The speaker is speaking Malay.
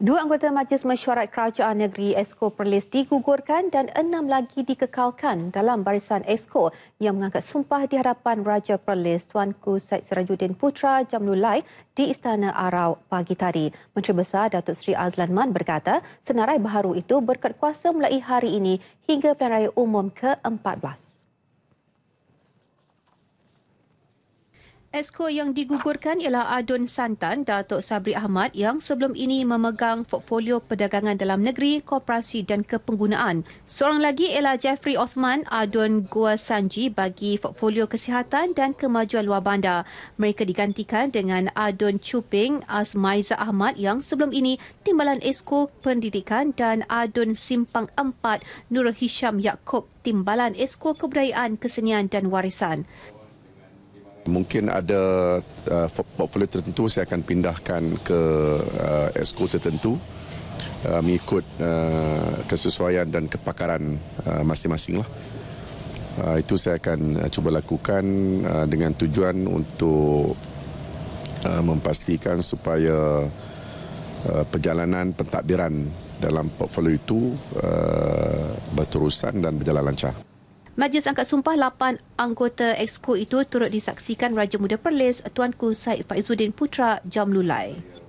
Dua anggota Majlis Mesyuarat Kerajaan Negeri Esko Perlis digugurkan dan enam lagi dikekalkan dalam barisan Esko yang mengangkat sumpah di hadapan Raja Perlis Tuanku Syed Sirajuddin Putra Jamlulai di Istana Arau pagi tadi. Menteri Besar Datuk Seri Azlan Man berkata senarai baharu itu berkat kuasa mulai hari ini hingga pilihan raya umum ke-14. Esko yang digugurkan ialah Adun Santan Datuk Sabri Ahmad yang sebelum ini memegang portfolio perdagangan dalam negeri, koperasi dan kepenggunaan. Seorang lagi ialah Jeffrey Othman Adun Gua Sanji bagi portfolio kesihatan dan kemajuan luar bandar. Mereka digantikan dengan Adun Chuping Azmaiza Ahmad yang sebelum ini Timbalan Esko Pendidikan dan Adun Simpang 4 Nurul Hisham Yaakob Timbalan Esko Kebudayaan, Kesenian dan Warisan. Mungkin ada uh, portfolio tertentu saya akan pindahkan ke uh, exco tertentu uh, mengikut uh, kesesuaian dan kepakaran uh, masing-masing lah. Uh, itu saya akan uh, cuba lakukan uh, dengan tujuan untuk uh, memastikan supaya uh, perjalanan pentadbiran dalam portfolio itu uh, berterusan dan berjalan lancar. Majlis Angkat Sumpah 8 anggota Exco itu turut disaksikan Raja Muda Perlis Tuanku Said Faizuddin Putra Jamlulai.